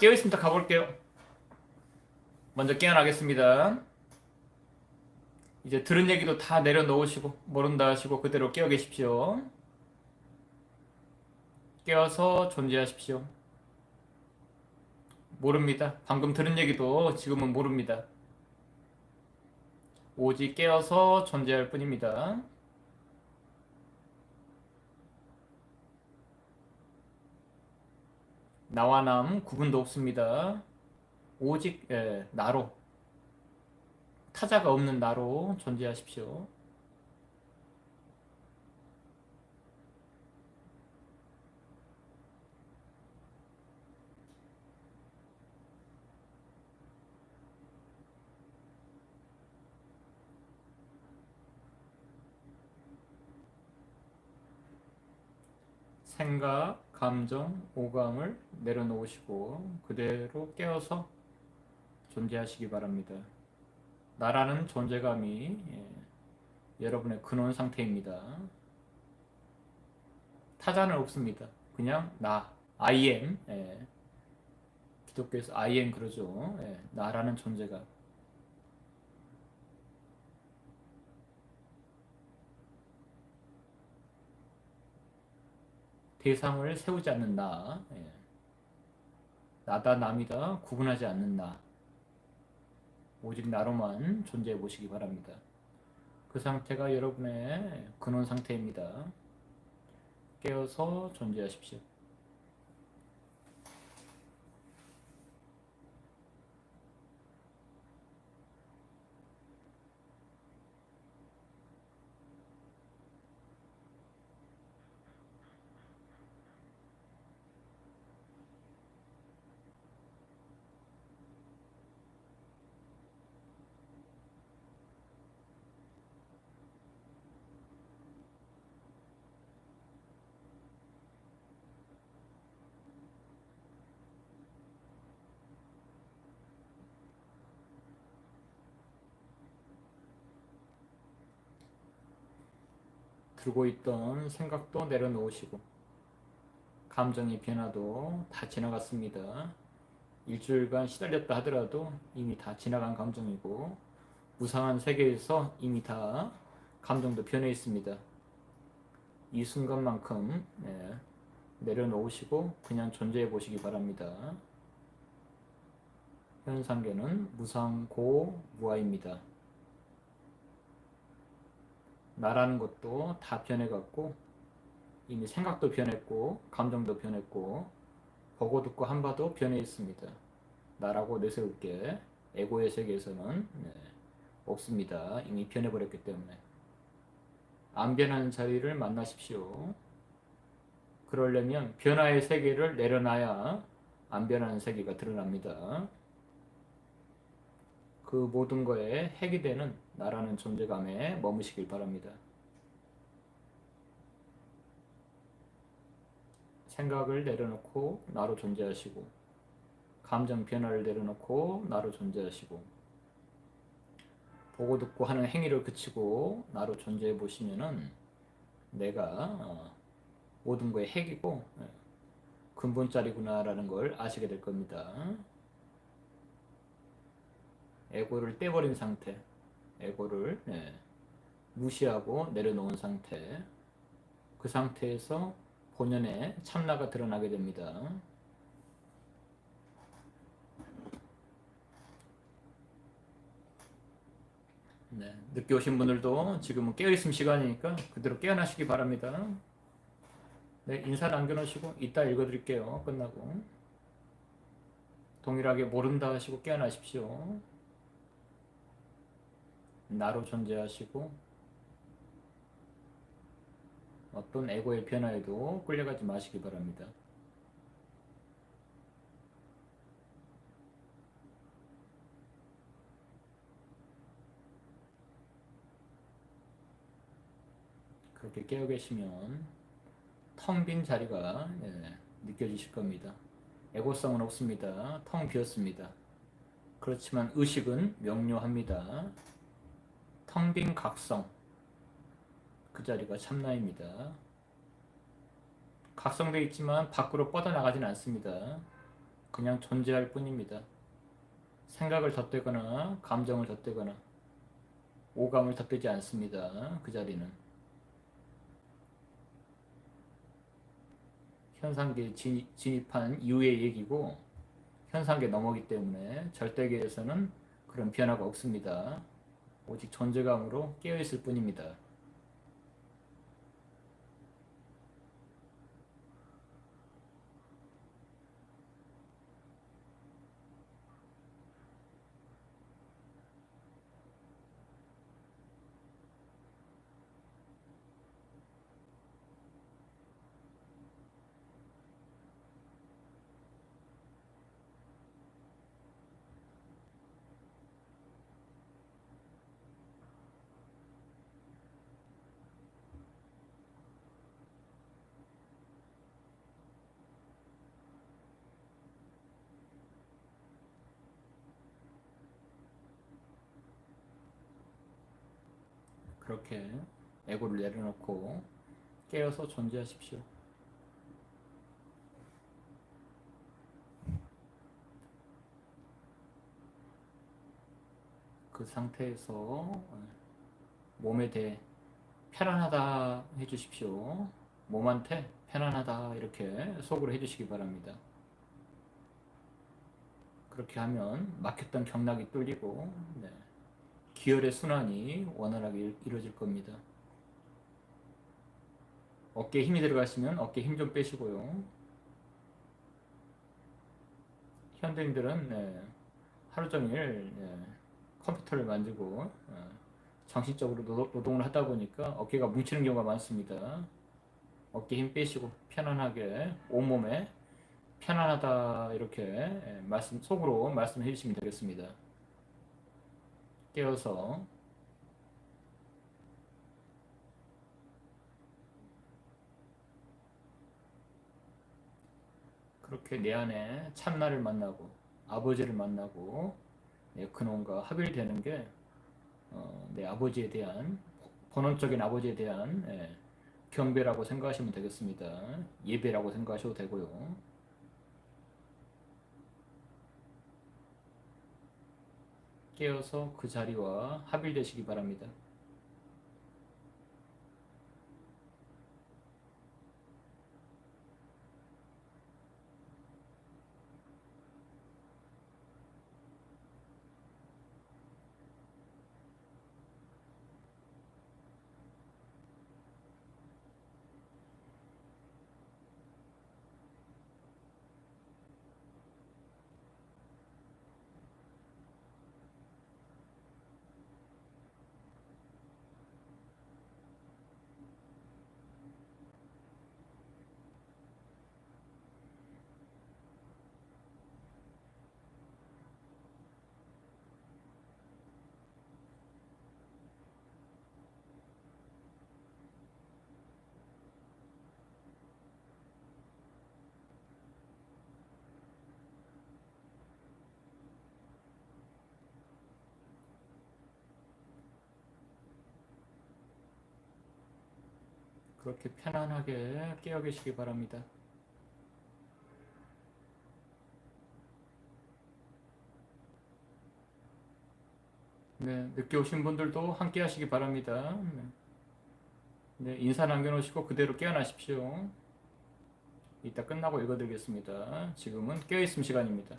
깨어있습니다. 가볼게요. 먼저 깨어나겠습니다. 이제 들은 얘기도 다 내려놓으시고 모른다 하시고 그대로 깨어 계십시오. 깨어서 존재하십시오. 모릅니다. 방금 들은 얘기도 지금은 모릅니다. 오직 깨어서 존재할 뿐입니다. 나와 남 구분도 없습니다. 오직 예, 나로 타자가 없는 나로 존재하십시오. 생각, 감정, 오감을 내려놓으시고 그대로 깨어서 존재하시기 바랍니다. 나라는 존재감이 예, 여러분의 근원 상태입니다. 타자는 없습니다. 그냥 나, I am. 예, 기독교에서 I am 그러죠. 예, 나라는 존재감. 대상을 세우지 않는 나, 예. 나다 남이다 구분하지 않는 나, 오직 나로만 존재해 보시기 바랍니다. 그 상태가 여러분의 근원 상태입니다. 깨어서 존재하십시오. 들고 있던 생각도 내려놓으시고 감정의 변화도 다 지나갔습니다. 일주일간 시달렸다 하더라도 이미 다 지나간 감정이고 무상한 세계에서 이미 다 감정도 변해 있습니다. 이 순간만큼 네, 내려놓으시고 그냥 존재해 보시기 바랍니다. 현상계는 무상고 무아입니다. 나라는 것도 다 변해갔고 이미 생각도 변했고 감정도 변했고 보고 듣고 한 바도 변해 있습니다. 나라고 내세울 게 에고의 세계에서는 네, 없습니다. 이미 변해버렸기 때문에 안 변하는 자리를 만나십시오. 그러려면 변화의 세계를 내려놔야 안 변하는 세계가 드러납니다. 그 모든 거에 핵이 되는 나라는 존재감에 머무시길 바랍니다. 생각을 내려놓고 나로 존재하시고 감정 변화를 내려놓고 나로 존재하시고 보고 듣고 하는 행위를 그치고 나로 존재해 보시면은 내가 어, 모든 거의 핵이고 예, 근본자리구나라는 걸 아시게 될 겁니다. 에고를 떼버린 상태, 에고를 예, 무시하고 내려놓은 상태, 그 상태에서 본연의 참나가 드러나게 됩니다. 네, 늦게 오신 분들도 지금은 깨어있음 시간이니까 그대로 깨어나시기 바랍니다. 네, 인사 남겨놓으시고 이따 읽어드릴게요. 끝나고. 동일하게 모른다 하시고 깨어나십시오. 나로 존재하시고 어떤 에고의 변화에도 끌려가지 마시기 바랍니다. 그렇게 깨어 계시면 텅 빈 자리가 예, 느껴지실 겁니다. 에고성은 없습니다. 텅 비었습니다. 그렇지만 의식은 명료합니다. 텅 빈 각성. 그 자리가 참나입니다. 각성되어 있지만 밖으로 뻗어나가진 않습니다. 그냥 존재할 뿐입니다. 생각을 덧대거나 감정을 덧대거나 오감을 덧대지 않습니다. 그 자리는 현상계에 진입, 진입한 이후의 얘기고 현상계 넘어기 때문에 절대계에서는 그런 변화가 없습니다. 오직 존재감으로 깨어있을 뿐입니다. 그렇게 에고를 내려놓고 깨어서 존재하십시오. 그 상태에서 몸에 대해 편안하다 해주십시오. 몸한테 편안하다 이렇게 속으로 해주시기 바랍니다. 그렇게 하면 막혔던 경락이 뚫리고 네. 기혈의 순환이 원활하게 이루어질 겁니다. 어깨에 힘이 들어가시면 어깨 힘 좀 빼시고요. 현대인들은 네, 하루 종일 네, 컴퓨터를 만지고 어, 정신적으로 노동, 을 하다 보니까 어깨가 뭉치는 경우가 많습니다. 어깨 힘 빼시고 편안하게 온몸에 편안하다 이렇게 예, 말씀 속으로 말씀해 주시면 되겠습니다. 깨어서 그렇게 내 안에 참나를 만나고 아버지를 만나고 내 근원과 합일되는 게 어, 내 아버지에 대한 본원적인 아버지에 대한 예, 경배라고 생각하시면 되겠습니다. 예배라고 생각하셔도 되고요. 깨어서 그 자리와 합일되시기 바랍니다. 그렇게 편안하게 깨어 계시기 바랍니다. 네, 늦게 오신 분들도 함께 하시기 바랍니다. 네, 네 인사 남겨놓으시고 그대로 깨어나십시오. 이따 끝나고 읽어드리겠습니다. 지금은 깨어있음 시간입니다.